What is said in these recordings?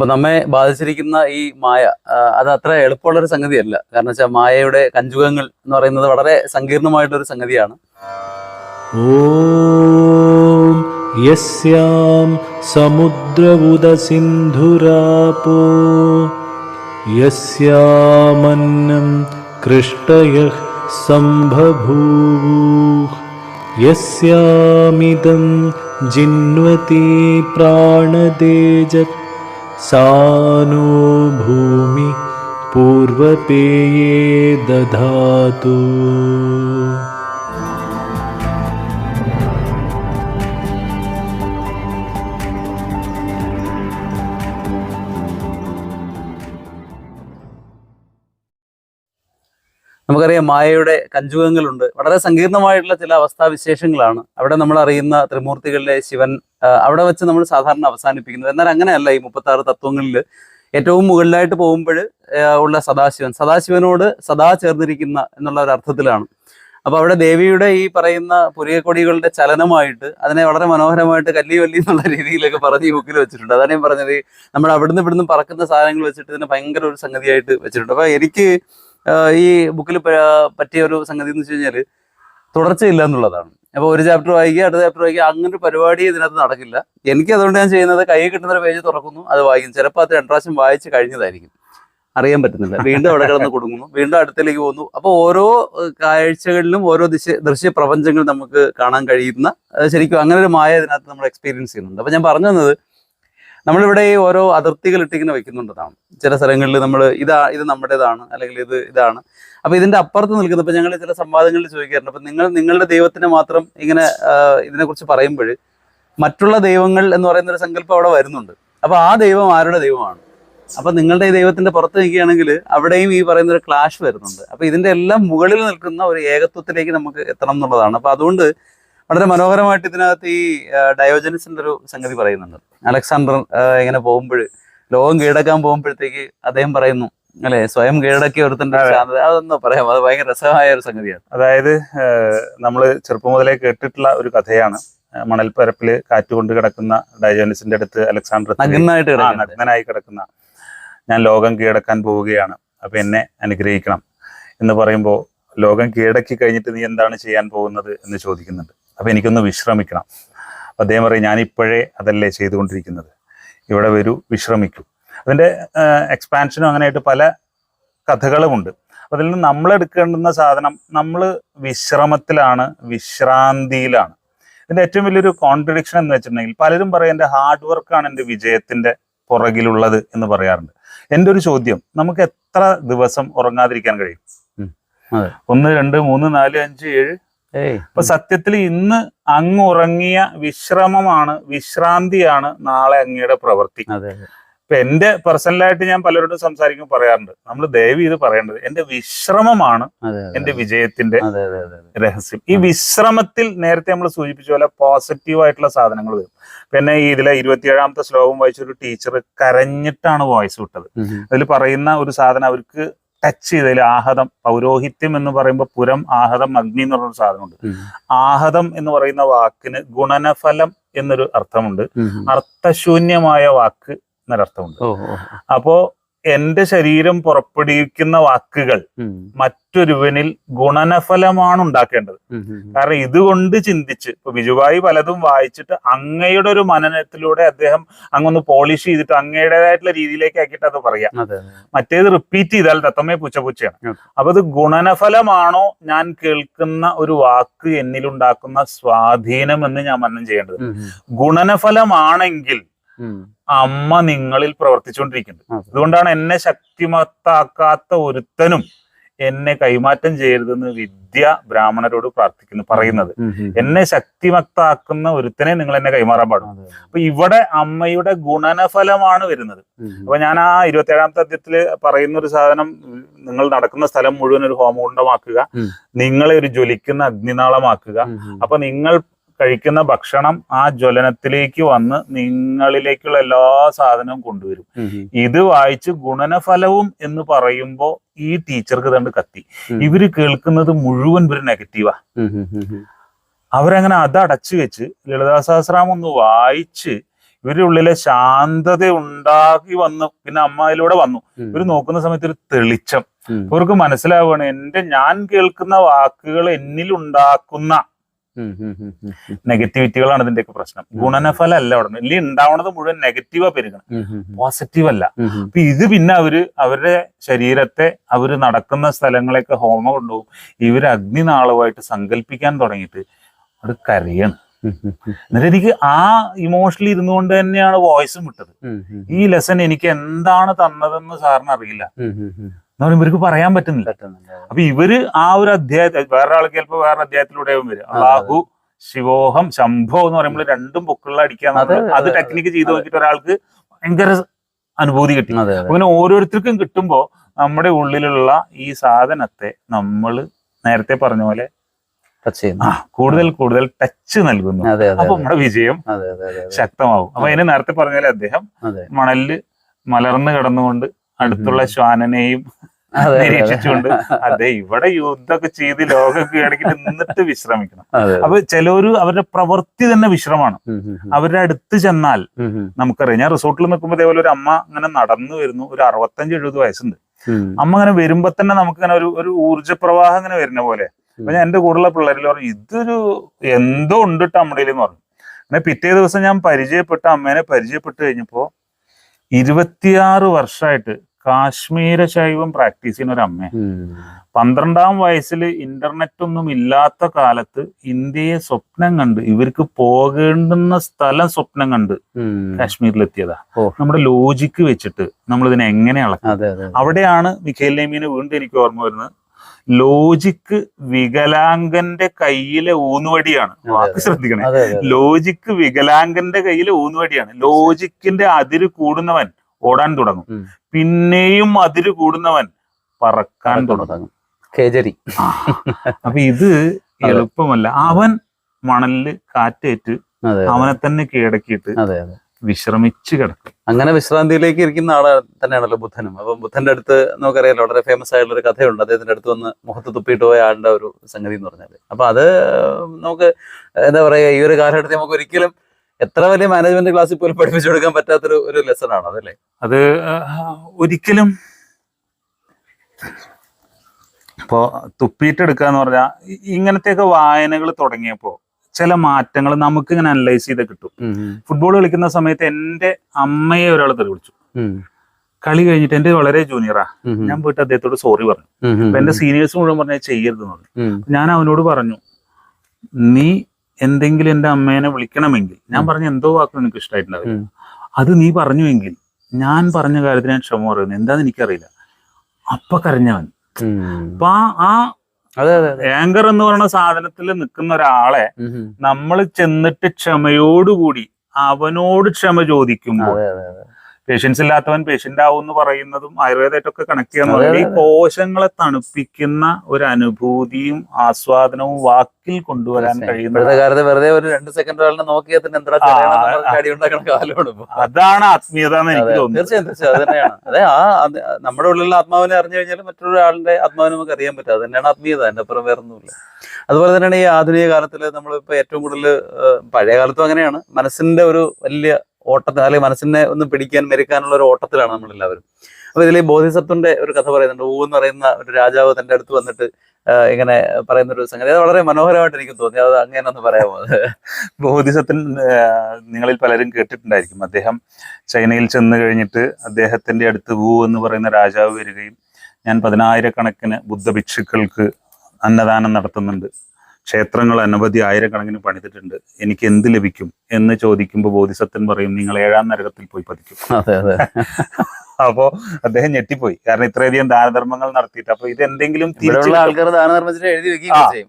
അപ്പൊ നമ്മെ ബാധിച്ചിരിക്കുന്ന ഈ മായ അത് അത്ര എളുപ്പമുള്ള ഒരു സംഗതിയല്ല. കാരണം വെച്ചാൽ മായയുടെ കഞ്ചുകങ്ങൾ എന്ന് പറയുന്നത് വളരെ സങ്കീർണമായിട്ടൊരു സംഗതിയാണ്. ഓം യസ്യാം സമുദ്രവുദ സിന്ധുരാപോ യസ്യാമന്നം കൃഷ്ടയ സംഭൂഹ് യസ്യാമിതം ജിന്വതി പ്രാണതേജത് सा नो भूमि पूर्वपेये दधातु നമുക്കറിയാം മായയുടെ കഞ്ചുകങ്ങളുണ്ട്. വളരെ സങ്കീർണമായിട്ടുള്ള ചില അവസ്ഥാവിശേഷങ്ങളാണ്. അവിടെ നമ്മൾ അറിയുന്ന ത്രിമൂർത്തികളിലെ ശിവൻ അവിടെ വെച്ച് നമ്മൾ സാധാരണ അവസാനിപ്പിക്കുന്നത്. എന്നാൽ അങ്ങനെയല്ല ഈ മുപ്പത്തി ആറ് തത്വങ്ങളിൽ ഏറ്റവും മുകളിലായിട്ട് പോകുമ്പോൾ ഉള്ള സദാശിവൻ. സദാശിവനോട് സദാ ചേർന്നിരിക്കുന്ന എന്നുള്ള ഒരു അർത്ഥത്തിലാണ്. അപ്പൊ അവിടെ ദേവിയുടെ ഈ പറയുന്ന പുരിയക്കൊടികളുടെ ചലനമായിട്ട് അതിനെ വളരെ മനോഹരമായിട്ട് കല്ലി വല്ലി എന്നുള്ള രീതിയിലൊക്കെ പറഞ്ഞ് ഈ ബുക്കിൽ വെച്ചിട്ടുണ്ട്. അതാണ് ഞാൻ പറഞ്ഞത്. നമ്മൾ അവിടുന്ന് ഇവിടുന്ന് പറക്കുന്ന സാധനങ്ങൾ വെച്ചിട്ട് ഇതിനെ ഭയങ്കര ഒരു സംഗതിയായിട്ട് വെച്ചിട്ടുണ്ട്. അപ്പൊ എനിക്ക് ഈ ബുക്കിൽ പറ്റിയ ഒരു സംഗതി എന്ന് വെച്ച് കഴിഞ്ഞാൽ തുടർച്ചയില്ല എന്നുള്ളതാണ്. അപ്പൊ ഒരു ചാപ്റ്റർ വായിക്കുക അടുത്ത ചാപ്റ്റർ വായിക്കുക അങ്ങനെ ഒരു പരിപാടി ഇതിനകത്ത് നടക്കില്ല. എനിക്ക് അതുകൊണ്ട് ഞാൻ ചെയ്യുന്നത് കൈ കിട്ടുന്ന ഒരു പേജ് തുറക്കുന്നു അത് വായിക്കും ചിലപ്പോൾ അത് രണ്ടു പ്രാവശ്യം വായിച്ച് കഴിഞ്ഞതായിരിക്കും. അറിയാൻ പറ്റുന്നില്ല. വീണ്ടും അവിടെ കിടന്ന് കൊടുക്കുന്നു വീണ്ടും അടുത്തേക്ക് പോകുന്നു. അപ്പോൾ ഓരോ കാഴ്ചകളിലും ഓരോ ദിശ ദൃശ്യ പ്രപഞ്ചങ്ങൾ നമുക്ക് കാണാൻ കഴിയുന്ന ശരിക്കും അങ്ങനെ ഒരു മായ ഇതിനകത്ത് നമ്മൾ എക്സ്പീരിയൻസ് ചെയ്യുന്നുണ്ട്. അപ്പൊ ഞാൻ പറഞ്ഞു തന്നത് നമ്മളിവിടെ ഈ ഓരോ അതിർത്തികൾ ഇട്ടിങ്ങനെ വെക്കുന്നുണ്ടെന്നാണ് ചില സ്ഥലങ്ങളിൽ നമ്മൾ ഇതാ ഇത് നമ്മുടേതാണ് അല്ലെങ്കിൽ ഇത് ഇതാണ്. അപ്പൊ ഇതിന്റെ അപ്പുറത്ത് നിൽക്കുന്ന ഇപ്പൊ ഞങ്ങൾ ചില സംവാദങ്ങളിൽ ചോദിക്കാറുണ്ട് അപ്പൊ നിങ്ങൾ നിങ്ങളുടെ ദൈവത്തിന് മാത്രം ഇങ്ങനെ ഇതിനെക്കുറിച്ച് പറയുമ്പോൾ മറ്റുള്ള ദൈവങ്ങൾ എന്ന് പറയുന്ന ഒരു സങ്കല്പം അവിടെ വരുന്നുണ്ട്. അപ്പൊ ആ ദൈവം ആരുടെ ദൈവമാണ്? അപ്പൊ നിങ്ങളുടെ ഈ ദൈവത്തിന്റെ പുറത്ത് നിൽക്കുകയാണെങ്കിൽ അവിടെയും ഈ പറയുന്ന ഒരു ക്ലാഷ് വരുന്നുണ്ട്. അപ്പൊ ഇതിന്റെ എല്ലാം മുകളിൽ നിൽക്കുന്ന ഒരു ഏകത്വത്തിലേക്ക് നമുക്ക് എത്തണം എന്നുള്ളതാണ്. അപ്പൊ അതുകൊണ്ട് വളരെ മനോഹരമായിട്ട് ഇതിനകത്ത് ഈ ഡയോജനസിന്റെ ഒരു സംഗതി പറയുന്നുണ്ട്. അലക്സാണ്ടർ ഇങ്ങനെ പോകുമ്പോൾ ലോകം കീഴടക്കാൻ പോകുമ്പോഴത്തേക്ക് അദ്ദേഹം പറയുന്നു അല്ലെ സ്വയം കീഴടക്കിയ ഒരുത്തന്റെ അതൊന്നും ശാന്തത. അതൊന്ന് പറയാം. അത് ഭയങ്കര രസമായ ഒരു സംഗതിയാണ്. അതായത് നമ്മൾ ചെറുപ്പം മുതലേ കേട്ടിട്ടുള്ള ഒരു കഥയാണ്. മണൽപ്പരപ്പിൽ കാറ്റുകൊണ്ട് കിടക്കുന്ന ഡയോജനസിന്റെ അടുത്ത് അലക്സാണ്ടർ നഗ്നായിട്ട് നഗ്നനായി കിടക്കുന്ന. ഞാൻ ലോകം കീഴടക്കാൻ പോവുകയാണ്. അപ്പൊ എന്നെ അനുഗ്രഹിക്കണം എന്ന് പറയുമ്പോൾ ലോകം കീഴടക്കി കഴിഞ്ഞിട്ട് നീ എന്താണ് ചെയ്യാൻ പോകുന്നത് എന്ന് ചോദിക്കുന്നുണ്ട്. അപ്പൊ എനിക്കൊന്ന് വിശ്രമിക്കണം. അപ്പോൾ അദ്ദേഹം പറയും ഞാനിപ്പോഴേ അതല്ലേ ചെയ്തുകൊണ്ടിരിക്കുന്നത്. ഇവിടെ വരൂ വിശ്രമിക്കൂ. അതിന്റെ എക്സ്പാൻഷനും അങ്ങനെയായിട്ട് പല കഥകളുമുണ്ട് അതിൽ നിന്ന് നമ്മൾ എടുക്കേണ്ടുന്ന സാധനം നമ്മൾ വിശ്രമത്തിലാണ് വിശ്രാന്തിയിലാണ്. ഇതിന്റെ ഏറ്റവും വലിയൊരു കോൺട്രഡിക്ഷൻ എന്ന് വെച്ചിട്ടുണ്ടെങ്കിൽ പലരും പറയും എന്റെ ഹാർഡ് വർക്കാണ് എന്റെ വിജയത്തിന്റെ പുറകിലുള്ളത് എന്ന് പറയാറുണ്ട്. എന്റെ ഒരു ചോദ്യം നമുക്ക് എത്ര ദിവസം ഉറങ്ങാതിരിക്കാൻ കഴിയും. ഒന്ന് രണ്ട് മൂന്ന് നാല് അഞ്ച് ഏഴ് അപ്പൊ സത്യത്തിൽ ഇന്ന് അങ്ങ് ഉറങ്ങിയ വിശ്രമമാണ് വിശ്രാന്തിയാണ് നാളെ അങ്ങയുടെ പ്രവൃത്തി. ഇപ്പൊ എന്റെ പേഴ്സണലായിട്ട് ഞാൻ പലരോടും സംസാരിക്കുമ്പോൾ പറയാറുണ്ട്. നമ്മൾ ദയവ് ഇത് പറയേണ്ടത് എന്റെ വിശ്രമമാണ് എന്റെ വിജയത്തിന്റെ രഹസ്യം. ഈ വിശ്രമത്തിൽ നേരത്തെ നമ്മൾ സൂചിപ്പിച്ച പോലെ പോസിറ്റീവ് ആയിട്ടുള്ള സാധനങ്ങൾ വരും. പിന്നെ ഈ ഇതിലെ ഇരുപത്തിയേഴാമത്തെ ശ്ലോകം വായിച്ച ഒരു ടീച്ചർ കരഞ്ഞിട്ടാണ് വോയിസ് വിട്ടത്. അതിൽ പറയുന്ന ഒരു സാധനം അവർക്ക് ടച്ച് ചെയ്തതിൽ ആഹതം പൗരോഹിത്യം എന്ന് പറയുമ്പോൾ പുരം ആഹതം അഗ്നി എന്ന് പറഞ്ഞൊരു സാധനമുണ്ട്. ആഹതം എന്ന് പറയുന്ന വാക്കിന് ഗുണനഫലം എന്നൊരു അർത്ഥമുണ്ട്. അർത്ഥശൂന്യമായ വാക്ക് എന്നൊരർത്ഥമുണ്ട്. അപ്പോ എന്റെ ശരീരം പുറപ്പെടുവിക്കുന്ന വാക്കുകൾ മറ്റൊരുവനിൽ ഗുണനഫലമാണ് ഉണ്ടാക്കേണ്ടത്. കാരണം ഇതുകൊണ്ട് ചിന്തിച്ച് ഇപ്പൊ ബിജുബായി പലതും വായിച്ചിട്ട് അങ്ങയുടെ ഒരു മനനത്തിലൂടെ അദ്ദേഹം അങ്ങൊന്ന് പോളിഷ് ചെയ്തിട്ട് അങ്ങയുടേതായിട്ടുള്ള രീതിയിലേക്ക് ആക്കിയിട്ട് അത് പറയാം മറ്റേത് റിപ്പീറ്റ് ചെയ്താൽ തത്തമ്മേ പൂച്ച പൂച്ചയാണ് അപ്പൊ അത് ഗുണനഫലമാണോ ഞാൻ കേൾക്കുന്ന ഒരു വാക്ക് എന്നിലുണ്ടാക്കുന്ന സ്വാധീനം എന്ന് ഞാൻ മനനം ചെയ്യേണ്ടത്. ഗുണനഫലമാണെങ്കിൽ. അമ്മ നിങ്ങളിൽ പ്രവർത്തിച്ചുകൊണ്ടിരിക്കുന്നുണ്ട് അതുകൊണ്ടാണ് എന്നെ ശക്തിമത്താക്കാത്ത ഒരുത്തനും എന്നെ കൈമാറ്റം ചെയ്യരുതെന്ന് വിദ്യ ബ്രാഹ്മണരോട് പ്രാർത്ഥിക്കുന്നു പറയുന്നത്. എന്നെ ശക്തിമത്താക്കുന്ന ഒരുത്തനെ നിങ്ങൾ എന്നെ കൈമാറാൻ പാടും. അപ്പൊ ഇവിടെ അമ്മയുടെ ഗുണനഫലമാണ് വരുന്നത്. അപ്പൊ ഞാൻ ആ ഇരുപത്തേഴാമത്തെ അധ്യയത്തിൽ പറയുന്ന ഒരു സാധനം നിങ്ങൾ നടക്കുന്ന സ്ഥലം മുഴുവൻ ഒരു ഹോമകുണ്ടമാക്കുക. നിങ്ങളെ ഒരു ജ്വലിക്കുന്ന അഗ്നിനാളമാക്കുക. അപ്പൊ നിങ്ങൾ കഴിക്കുന്ന ഭക്ഷണം ആ ജ്വലനത്തിലേക്ക് വന്ന് നിങ്ങളിലേക്കുള്ള എല്ലാ സാധനവും കൊണ്ടുവരും. ഇത് വായിച്ച് ഗുണനഫലവും എന്ന് പറയുമ്പോ ഈ ടീച്ചർക്ക് തണ്ട് കത്തി. ഇവർ കേൾക്കുന്നത് മുഴുവൻ ഒരു നെഗറ്റീവാ. അവരങ്ങനെ അത് അടച്ചു വെച്ച് ലളിതാ സഹസ്രാമം ഒന്ന് വായിച്ച് ഇവരുടെ ഉള്ളിലെ ശാന്തത ഉണ്ടാക്കി വന്നു പിന്നെ അമ്മ അതിലൂടെ വന്നു ഇവർ നോക്കുന്ന സമയത്ത് ഒരു തെളിച്ചം അവർക്ക് മനസ്സിലാവുകയാണ് എന്റെ ഞാൻ കേൾക്കുന്ന വാക്കുകൾ എന്നിൽ ഉണ്ടാക്കുന്ന. നെഗറ്റിവിറ്റികളാണ് ഇതിന്റെയൊക്കെ പ്രശ്നം ഗുണനഫലം അല്ല അവിടെ ഇല്ല ഉണ്ടാവണത് മുഴുവൻ നെഗറ്റീവാ പെരുകണം. പോസിറ്റീവ് അല്ല. അപ്പൊ ഇത് പിന്നെ അവർ അവരുടെ ശരീരത്തെ അവർ നടക്കുന്ന സ്ഥലങ്ങളെയൊക്കെ ഹോമ കൊണ്ടുപോകും ഇവർ അഗ്നിനാളമായിട്ട് സങ്കല്പിക്കാൻ തുടങ്ങിയിട്ട് അത് കരയാണ്. എന്നിട്ട് എനിക്ക് ആ ഇമോഷണലി ഇരുന്നുകൊണ്ട് തന്നെയാണ് വോയിസും വിട്ടത്. ഈ ലെസൺ എനിക്ക് എന്താണ് തന്നതെന്ന് സാറിന് അറിയില്ല. എന്ന് പറയുമ്പോൾ ഇവർക്ക് പറയാൻ പറ്റുന്നില്ല. അപ്പൊ ഇവർ ആ ഒരു അധ്യായത്തിൽ വേറെ ആൾക്ക് ചിലപ്പോ വേറെ അധ്യായത്തിലൂടെ വരും അള്ളാഹു ശിവോഹം ശംഭോ എന്ന് പറയുമ്പോൾ രണ്ടും പൊക്കുള്ള അടിക്കാൻ അത് ടെക്നിക്ക് ചെയ്ത് നോക്കിയിട്ട് ഒരാൾക്ക് ഭയങ്കര അനുഭൂതി കിട്ടി. അങ്ങനെ ഓരോരുത്തർക്കും കിട്ടുമ്പോൾ നമ്മുടെ ഉള്ളിലുള്ള ഈ സാധനത്തെ നമ്മൾ നേരത്തെ പറഞ്ഞ പോലെ ടച്ച് ചെയ്യുന്നു. കൂടുതൽ കൂടുതൽ ടച്ച് നൽകുന്നു. അപ്പൊ നമ്മുടെ വിജയം ശക്തമാവും. അപ്പൊ അതിന് നേരത്തെ പറഞ്ഞാൽ അദ്ദേഹം മണലിൽ മലർന്നു കിടന്നുകൊണ്ട് അടുത്തുള്ള ശ്വാനനെയും നിരീക്ഷിച്ചുകൊണ്ട് അതെ ഇവിടെ യുദ്ധമൊക്കെ ചെയ്ത് ലോകമൊക്കെ ഇടയ്ക്ക് നിന്നിട്ട് വിശ്രമിക്കണം. അപ്പൊ ചിലവര് അവരുടെ പ്രവൃത്തി തന്നെ വിശ്രമാണ്. അവരുടെ അടുത്ത് ചെന്നാൽ. നമുക്കറിയാം. ഞാൻ റിസോർട്ടിൽ നിൽക്കുമ്പോൾ ഇതേപോലെ ഒരു അമ്മ ഇങ്ങനെ നടന്നു വരുന്നു. ഒരു അറുപത്തഞ്ച് എഴുപത് വയസ്സുണ്ട്. അമ്മ ഇങ്ങനെ വരുമ്പോ തന്നെ നമുക്ക് ഇങ്ങനെ ഒരു ഒരു ഊർജ പ്രവാഹം ഇങ്ങനെ വരുന്ന പോലെ. അപ്പൊ ഞാൻ എന്റെ കൂടെയുള്ള പിള്ളേരിൽ പറഞ്ഞു ഇതൊരു എന്തോ ഉണ്ട് കേട്ടോ അമ്മയുടെ എന്ന് പറഞ്ഞു. അങ്ങനെ പിറ്റേ ദിവസം ഞാൻ പരിചയപ്പെട്ട അമ്മേനെ പരിചയപ്പെട്ട് കഴിഞ്ഞപ്പോ ഇരുപത്തിയാറ് വർഷമായിട്ട് കാശ്മീര ശൈവം പ്രാക്ടീസ് ചെയ്യുന്ന ഒരു അമ്മ. പന്ത്രണ്ടാം വയസ്സിൽ ഇന്റർനെറ്റ് ഒന്നും ഇല്ലാത്ത കാലത്ത് ഇന്ത്യയെ സ്വപ്നം കണ്ട് ഇവർക്ക് പോകേണ്ടുന്ന സ്ഥലം സ്വപ്നം കണ്ട്. കാശ്മീരിലെത്തിയതാ. നമ്മുടെ ലോജിക്ക് വെച്ചിട്ട് നമ്മൾ ഇതിനെ എങ്ങനെ അളക്കും അവിടെയാണ് മിഖേൽ നെയ്മീനെ വീണ്ടും എനിക്ക് ഓർമ്മ വരുന്നത്. ലോജിക്ക് വികലാംഗന്റെ കയ്യിലെ ഊന്നുവടിയാണ്. വാക്ക് ശ്രദ്ധിക്കണേ. ലോജിക്ക് വികലാംഗന്റെ കയ്യിലെ ഊന്നുവടിയാണ്. ലോജിക്കിന്റെ അതിര് കൂടുന്നവൻ ഓടാൻ തുടങ്ങും. പിന്നെയും അതിര് കൂടുന്നവൻ പറക്കാൻ തുടങ്ങും. കേജരി. അപ്പൊ ഇത് എളുപ്പമല്ല. അവൻ മണലിൽ കാറ്റേറ്റ് അവനെ തന്നെ കീഴടക്കിയിട്ട് വിശ്രമിച്ച് കിടക്കും. അങ്ങനെ വിശ്രാന്തിയിലേക്ക് ഇരിക്കുന്ന ആളെ തന്നെയാണല്ലോ ബുദ്ധനും. അപ്പം ബുദ്ധന്റെ അടുത്ത് നമുക്കറിയാലോ വളരെ ഫേമസ് ആയിട്ടുള്ള ഒരു കഥയുണ്ട്. അദ്ദേഹത്തിന്റെ അടുത്ത് വന്ന് മുഖത്ത് തുപ്പിയിട്ട് പോയ ആളുടെ ഒരു സംഗതി എന്ന് പറഞ്ഞാൽ അപ്പൊ അത് നമുക്ക് എന്താ പറയാ ഈ ഒരു കാലഘട്ടത്തിൽ നമുക്ക് ഒരിക്കലും എത്ര വലിയ മാനേജ്മെന്റ് ക്ലാസ്സിൽ പോലും പഠിപ്പിച്ചു കൊടുക്കാൻ പറ്റാത്തൊരു ഒരു ലെസൺ ആണ് അതല്ലേ? അത് ഒരിക്കലും ഇപ്പോ തുപ്പിയിട്ടെടുക്കുക എന്ന് പറഞ്ഞാൽ ഇങ്ങനത്തെയൊക്കെ വായനകൾ തുടങ്ങിയപ്പോ ചില മാറ്റങ്ങൾ നമുക്ക് ഇങ്ങനെ അനലൈസ് ചെയ്ത് കിട്ടും. ഫുട്ബോൾ കളിക്കുന്ന സമയത്ത് എന്റെ അമ്മയെ ഒരാൾ തെറി വിളിച്ചു. കളി കഴിഞ്ഞിട്ട് എന്റെ വളരെ ജൂനിയറാ ഞാൻ പോയിട്ട് അദ്ദേഹത്തോട് സോറി പറഞ്ഞു. അപ്പൊ എന്റെ സീനിയേഴ്സ് മുഴുവൻ പറഞ്ഞാൽ ചെയ്യരുത് പറഞ്ഞു. ഞാൻ അവനോട് പറഞ്ഞു നീ എന്തെങ്കിലും എന്റെ അമ്മേനെ വിളിക്കണമെങ്കിൽ ഞാൻ പറഞ്ഞ എന്തോ വാക്കും എനിക്ക് ഇഷ്ടമായിട്ടുണ്ടാവില്ല. അത് നീ പറഞ്ഞുവെങ്കിൽ ഞാൻ പറഞ്ഞ കാര്യത്തിന് ഞാൻ ക്ഷമ പറയുന്നു. എന്താന്ന് എനിക്കറിയില്ല. അപ്പൊ കരഞ്ഞവൻ. അപ്പൊ ആ ആങ്കർ എന്ന് പറയുന്ന സാധനത്തിൽ നിൽക്കുന്ന ഒരാളെ. നമ്മൾ ചെന്നിട്ട് ക്ഷമയോടുകൂടി അവനോട് ക്ഷമ ചോദിക്കുമ്പോൾ പേഷ്യൻസ് ഇല്ലാത്തവൻ പേഷ്യന്റ് ആവും എന്ന് പറയുന്നതും ആയുർവേദമായിട്ടൊക്കെ കണക്ട് ചെയ്യാന്ന് പറയുന്നത് ഈ കോശങ്ങളെ തണുപ്പിക്കുന്ന ഒരു അനുഭൂതിയും ആസ്വാദനവും വാക്കിൽ കൊണ്ടുവരാൻ കഴിയുന്ന വെറുതെ ഒരു രണ്ട് സെക്കൻഡ് ഒരാളിനെ നോക്കിയാൽ തന്നെ എന്താ അതാണ് ആത്മീയത എന്ന് എനിക്ക് തോന്നുന്നു തീർച്ചയായും തീർച്ചയായും. അത് തന്നെയാണ്. അതെ ആ നമ്മുടെ ഉള്ളിലുള്ള ആത്മാവിനെ അറിഞ്ഞു കഴിഞ്ഞാൽ മറ്റൊരാളുടെ ആത്മാവിനെ നമുക്ക് അറിയാൻ പറ്റും. അത് തന്നെയാണ് ആത്മീയത എന്റെ അപ്പുറം വേറെ ഒന്നുമില്ല അതുപോലെ തന്നെയാണ് ഈ ആധുനിക കാലത്തിൽ നമ്മളിപ്പോ ഏറ്റവും കൂടുതൽ പഴയ കാലത്തും അങ്ങനെയാണ്. മനസ്സിന്റെ ഒരു വലിയ ഓട്ടത്തിൽ അല്ലെങ്കിൽ മനസ്സിനെ ഒന്ന് പിടിക്കാൻ മെരുക്കാനുള്ള ഒരു ഓട്ടത്തിലാണ് നമ്മളെല്ലാവരും. അപ്പൊ ഇതിൽ ബോധിസത്വന്റെ ഒരു കഥ പറയുന്നുണ്ട്. ഊ എന്ന് പറയുന്ന ഒരു രാജാവ് തന്റെ അടുത്ത് വന്നിട്ട് ഇങ്ങനെ പറയുന്ന ഒരു സംഗതി. അത് വളരെ മനോഹരമായിട്ട് എനിക്ക് തോന്നി. അത് അങ്ങനെ ഒന്ന് പറയാമോ ബോധിസത്തിൽ നിങ്ങളിൽ പലരും കേട്ടിട്ടുണ്ടായിരിക്കും. അദ്ദേഹം ചൈനയിൽ ചെന്ന് കഴിഞ്ഞിട്ട് അദ്ദേഹത്തിന്റെ അടുത്ത് വു എന്ന് പറയുന്ന രാജാവ് വരികയും ഞാൻ പതിനായിരക്കണക്കിന് ബുദ്ധഭിക്ഷുക്കൾക്ക് അന്നദാനം നടത്തുന്നുണ്ട്. ക്ഷേത്രങ്ങൾ അനവധി ആയിരക്കണക്കിന് പണിതിട്ടുണ്ട്. എനിക്ക് എന്ത് ലഭിക്കും എന്ന് ചോദിക്കുമ്പോൾ ബോധിസത്വൻ പറയും നിങ്ങൾ ഏഴാം നരകത്തിൽ പോയി പതിക്കും. അതെ അതെ. അപ്പോ അദ്ദേഹം ഞെട്ടിപ്പോയി. കാരണം ഇത്രയധികം ദാനധർമ്മങ്ങൾ നടത്തിയിട്ട് അപ്പൊ ഇത് എന്തെങ്കിലും തിരിച്ചു ആൾക്കാർ ദാനധർമ്മത്തിന് എഴുതി വെക്കുകയും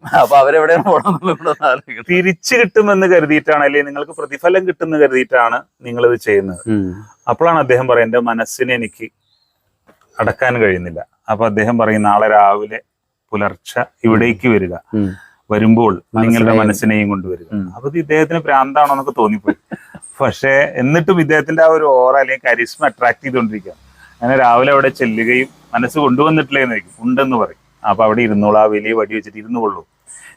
തിരിച്ചു കിട്ടുമെന്ന് കരുതിയിട്ടാണ് അല്ലെങ്കിൽ നിങ്ങൾക്ക് പ്രതിഫലം കിട്ടുമെന്ന് കരുതിയിട്ടാണ് നിങ്ങൾ ഇത് ചെയ്യുന്നത് അപ്പോഴാണ് അദ്ദേഹം പറയുന്നത് എന്റെ മനസ്സിനെ എനിക്ക് അടക്കാൻ കഴിയുന്നില്ല. അപ്പൊ അദ്ദേഹം പറയും നാളെ രാവിലെ പുലർച്ച ഇവിടേക്ക് വരിക. വരുമ്പോൾ നിങ്ങളുടെ മനസ്സിനെയും- കൊണ്ടുവരും കൊണ്ടുവരിക. അപ്പൊ ഇദ്ദേഹത്തിന് ഭ്രാന്താണോ എന്നൊക്കെ തോന്നിപ്പോയി. പക്ഷേ എന്നിട്ടും ഇദ്ദേഹത്തിന്റെ ആ ഒരു ഓറ അല്ലെങ്കിൽ കരിസ്മ അട്രാക്ട് ചെയ്തുകൊണ്ടിരിക്കുക അങ്ങനെ രാവിലെ അവിടെ ചെല്ലുകയും മനസ്സ് കൊണ്ടുവന്നിട്ടില്ലേന്ന് വയ്ക്കും ഉണ്ടെന്ന് പറയും. അപ്പൊ അവിടെ ഇരുന്നോളൂ ആ വലിയ വടി വെച്ചിട്ട് ഇരുന്നു കൊള്ളൂ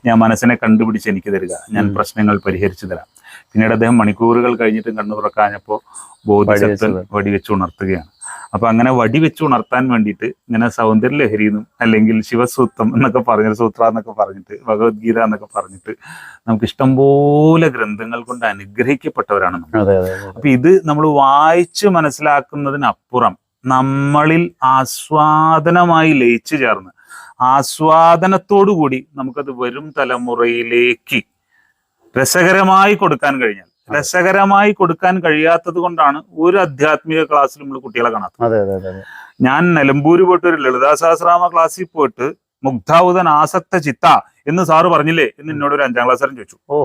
ഞാൻ മനസ്സിനെ കണ്ടുപിടിച്ച് എനിക്ക് തരിക. ഞാൻ പ്രശ്നങ്ങൾ പരിഹരിച്ചു തരാം. പിന്നീട് അദ്ദേഹം മണിക്കൂറുകൾ കഴിഞ്ഞിട്ടും കണ്ണു തുറക്കാഞ്ഞപ്പോൾ ബോധിസത്വൻ വടി വെച്ച് ഉണർത്തുകയാണ്. അപ്പൊ അങ്ങനെ വടി വെച്ച് ഉണർത്താൻ വേണ്ടിയിട്ട് ഇങ്ങനെ സൗന്ദര്യ ലഹരി എന്നും അല്ലെങ്കിൽ ശിവസൂത്രം എന്നൊക്കെ പറഞ്ഞ സൂത്ര എന്നൊക്കെ പറഞ്ഞിട്ട് ഭഗവത്ഗീത എന്നൊക്കെ പറഞ്ഞിട്ട് നമുക്ക് ഇഷ്ടംപോലെ ഗ്രന്ഥങ്ങൾ കൊണ്ട് അനുഗ്രഹിക്കപ്പെട്ടവരാണ്. അപ്പൊ ഇത് നമ്മൾ വായിച്ച് മനസ്സിലാക്കുന്നതിനപ്പുറം നമ്മളിൽ ആസ്വാദനമായി ലയിച്ചു ചേർന്ന് ആസ്വാദനത്തോടു കൂടി നമുക്കത് വരും തലമുറയിലേക്ക് രസകരമായി കൊടുക്കാൻ കഴിഞ്ഞാൽ രസകരമായി കൊടുക്കാൻ കഴിയാത്തത് കൊണ്ടാണ് ഒരു ആധ്യാത്മിക ക്ലാസ്സിൽ നമ്മൾ കുട്ടികളെ കാണാത്തത്. ഞാൻ നിലമ്പൂര് പോയിട്ട് ഒരു ലളിതാ സഹസ്രാമ ക്ലാസ്സിൽ പോയിട്ട് മുഗ്ധാവുതൻ ആസക്ത ചിത്ത എന്ന് സാറ് പറഞ്ഞില്ലേ എന്ന് എന്നോട് ഒരു അഞ്ചാം ക്ലാസ്സുകാരൻ ചോദിച്ചു. ഓ.